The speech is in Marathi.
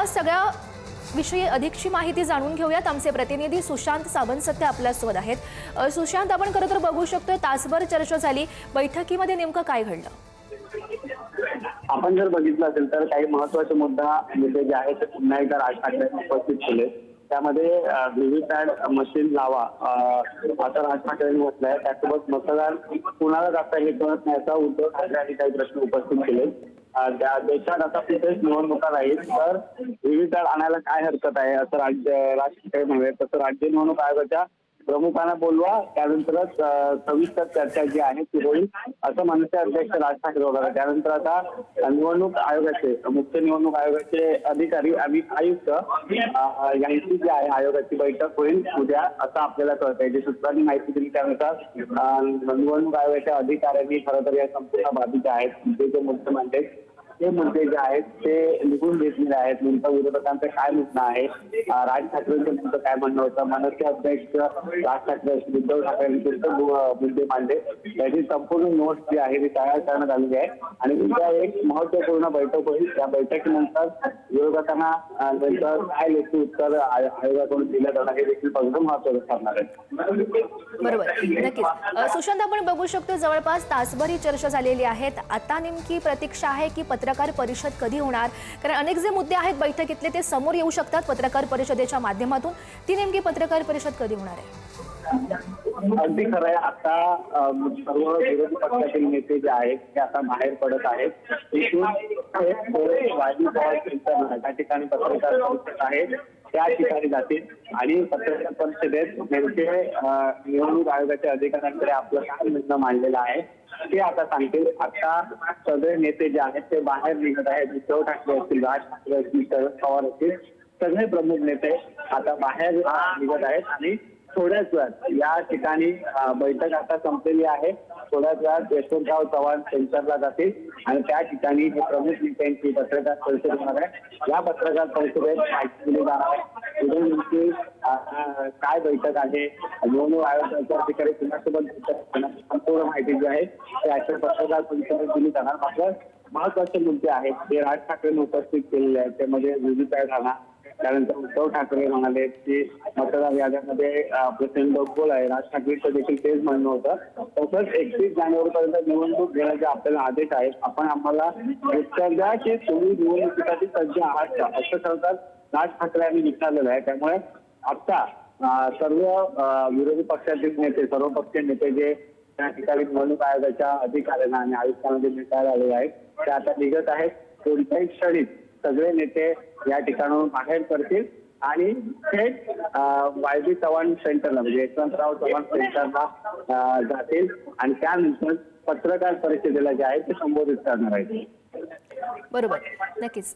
या सगळ्या विषयी अधिकची माहिती जाणून घेऊयात. आमचे प्रतिनिधी सुशांत सावंत सध्या आपल्यासोबत आहेत. सुशांत आपण खरं तर बघू शकतोय तासभर चर्चा झाली. बैठकीमध्ये नेमकं काय घडलं? आपण जर बघितलं असेल तर काही महत्त्वाचे मुद्दा मुद्दे जे आहेत ते पुन्हा एकदा राज ठाकरे उपस्थित केले. त्यामध्ये व्हीव्हीपॅट मशीन लावा असं राज ठाकरेंनी म्हटलंय. त्यासोबत मतदार कुणाला जाता हे कळत नाही असा उद्धव ठाकरे यांनी काही प्रश्न उपस्थित केले. देशात आता कुठेच निवडणुका राहील तर व्हीव्हीपॅट आणायला काय हरकत आहे? असं राज्य राजकीय ठाकरे तसं राज्य निवडणूक आयोगाच्या प्रमुखांना बोलवा. त्यानंतरच सविस्तर चर्चा जी आहे ती होईल असं मनसे अध्यक्ष राज ठाकरे वगैरे. त्यानंतर आता निवडणूक आयोगाचे मुख्य निवडणूक आयोगाचे अधिकारी आणि आयुक्त यांची जी आहे आयोगाची बैठक होईल उद्या असं आपल्याला कळत आहे जे सूत्रांनी माहिती दिली त्यानुसार निवडणूक आयोगाच्या अधिकाऱ्यांनी खरं तर या संपूर्ण बाबी ज्या आहेत जे जे मुद्दे मांडले ते मुद्दे जे आहेत ते निघून घेतलेले आहेत. नेमकं विरोधकांचं काय म्हणणं आहे? राज ठाकरेंचं नेमकं काय म्हणणं होतं? मनसे अध्यक्ष राज ठाकरे उद्धव ठाकरे यांचे मुद्दे मांडले. त्याची संपूर्ण नोट्स जी आहे ती तयार करण्यात आलेली आहे. आणि उद्या एक महत्त्वपूर्ण बैठक होईल. त्या बैठकीनंतर विरोधकांना अं, काय लेखी उत्तर आयोगाकडून दिलं जाणार हे देखील बघणं महत्वाचं ठरणार आहे. बरोबर. नक्कीच. सुशांत आपण बघू शकतो जवळपास तासभर ही चर्चा झालेली आहेत. आता नेमकी प्रतीक्षा आहे की पत्रकार परिषद कधी होणार? कारण अनेक जे मुद्दे आहेत बैठकीतले ते समोर येऊ शकतात पत्रकार परिषदेच्या माध्यमातून. ती नेमकी पत्रकार परिषद कधी होणार आहे? अगदी खरं आहे. आता सर्व विरोधी पक्षातील नेते जे आहेत ते आता बाहेर पडत आहेत. ते त्या ठिकाणी पत्रकार परिषद आहे त्या ठिकाणी जातील. आणि पत्रकार परिषदेत नेमके निवडणूक आयोगाच्या अधिकाऱ्यांकडे आपलं काय म्हणणं मांडलेलं आहे ते आता सांगतील आता सगळे नेते जे आहेत ते बाहेर निघत आहेत. उद्धव ठाकरे असतील राज ठाकरे असतील शरद पवार असतील सगळे प्रमुख नेते आता बाहेर निघत आहेत आणि थोड्याच वेळात. या ठिकाणी बैठक आता संपलेली आहे. थोड्याच वेळात यशवंतराव चव्हाण सेंटरला जातील. आणि त्या ठिकाणी हे प्रमुख नेत्यांची पत्रकार परिषद होणार आहे. या पत्रकार परिषदेत माहिती दिली जाणार आहे. उद्या नेमकी काय बैठक आहे निवडणूक आयोगाच्या अधिकारी कुणासोबत संपूर्ण माहिती जी आहे ते अशा पत्रकार परिषदेत दिली जाणार. मात्र महत्त्वाचे मुद्दे आहेत. जे राज ठाकरेंनी उपस्थित केलेले आहेत त्यामध्ये व्हीव्हीपॅट राहणार त्यानंतर उद्धव ठाकरे म्हणाले की मतदार याद्यामध्ये प्रचंड गोल आहे. राज ठाकरेचं देखील तेच म्हणणं होतं. तसंच एकतीस जानेवारी पर्यंत निवडणूक घेण्याचे आपल्याला आदेश आहेत. आपण आम्हाला उत्तर द्या की तुम्ही निवडणुकीसाठी सज्ज आहात का? असं सरकार राज ठाकरे यांनी विचारलेलं आहे. त्यामुळे आता सर्व विरोधी पक्षातील नेते सर्व पक्षीय नेते जे त्या ठिकाणी निवडणूक आयोगाच्या अधिकाऱ्यांना आणि आयुक्तांमध्ये भेटायला आलेले आहेत ते आता निघत आहेत. कोणत्याही क्षणी सगळे नेते या ठिकाणाहून बाहेर पडतील. आणि थेट वायबी चव्हाण सेंटरला म्हणजे यशवंतराव चव्हाण सेंटरला जातील. आणि त्यानंतर पत्रकार परिषदेला जे आहे ते संबोधित करणार आहेत. बरोबर. नक्कीच.